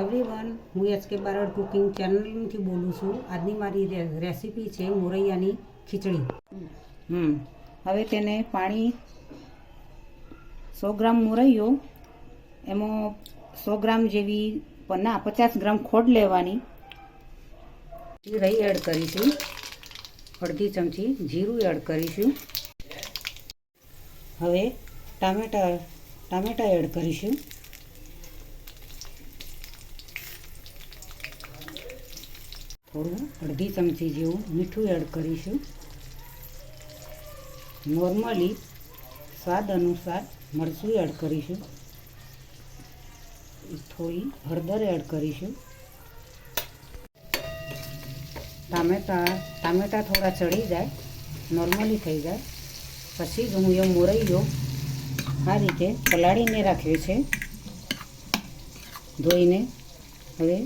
Everyone હું H K Barad cooking ચેનલથી બોલું છું. આજની મારી રેસીપી છે મોરૈયાની ખીચડી. હમ, હવે તેને પાણી સો ગ્રામ મોરૈયો, એમાં સો ગ્રામ જેવી ના પચાસ ગ્રામ ખોડ લેવાની. રહી એડ કરીશું. અડધી ચમચી જીરું એડ કરીશું. હવે ટામેટા ટામેટા એડ કરીશું. થોડું અડધી ચમચી જેવું મીઠું એડ કરીશું. નોર્મલી સ્વાદ અનુસાર મરચું એડ કરીશું. થોડી હળદર એડ કરીશું. ટામેટા ટામેટા થોડા ચડી જાય નોર્મલી થઈ જાય. પછી જ હું એ મોરૈયો આ રીતે પલાળીને રાખ્યો છે. ધોઈને હવે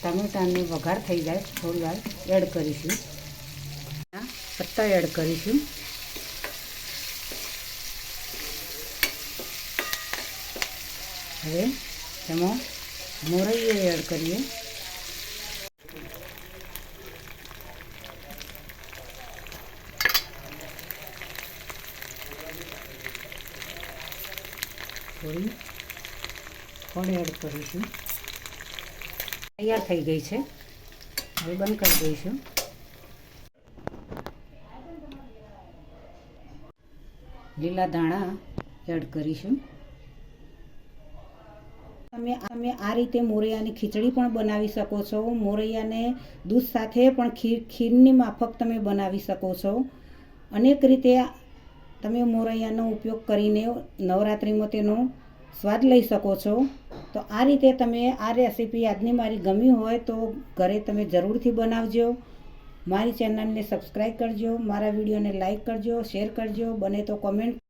ટામેટાને વઘાર થઈ જાય, થોડી વાર એડ કરીશું. પત્તા એડ કરીશું. હવે તેમાં મોરૈયો એડ કરીએ. થોડી ફળ એડ કરીશું. તૈયાર થઈ ગઈ છે. હવે બંધ કરી દઈશું. લીલા દાણા એડ કરીશું. તમે અમે આ રીતે મોરૈયાની ખીચડી પણ બનાવી શકો છો. મોરૈયાને દૂધ સાથે પણ ખીર ખીરની માફક તમે બનાવી શકો છો. અનેક રીતે તમે મોરૈયાનો ઉપયોગ કરીને નવરાત્રિમાં તેનો સ્વાદ લઈ શકો છો. તો આ રીતે તમે આ રેસીપી આજની મારી ગમી હોય તો ઘરે તમે જરૂરથી બનાવજો. મારી ચેનલને સબસ્ક્રાઈબ કરજો, મારા વિડીયોને લાઈક કરજો, શેર કરજો, બને તો કોમેન્ટ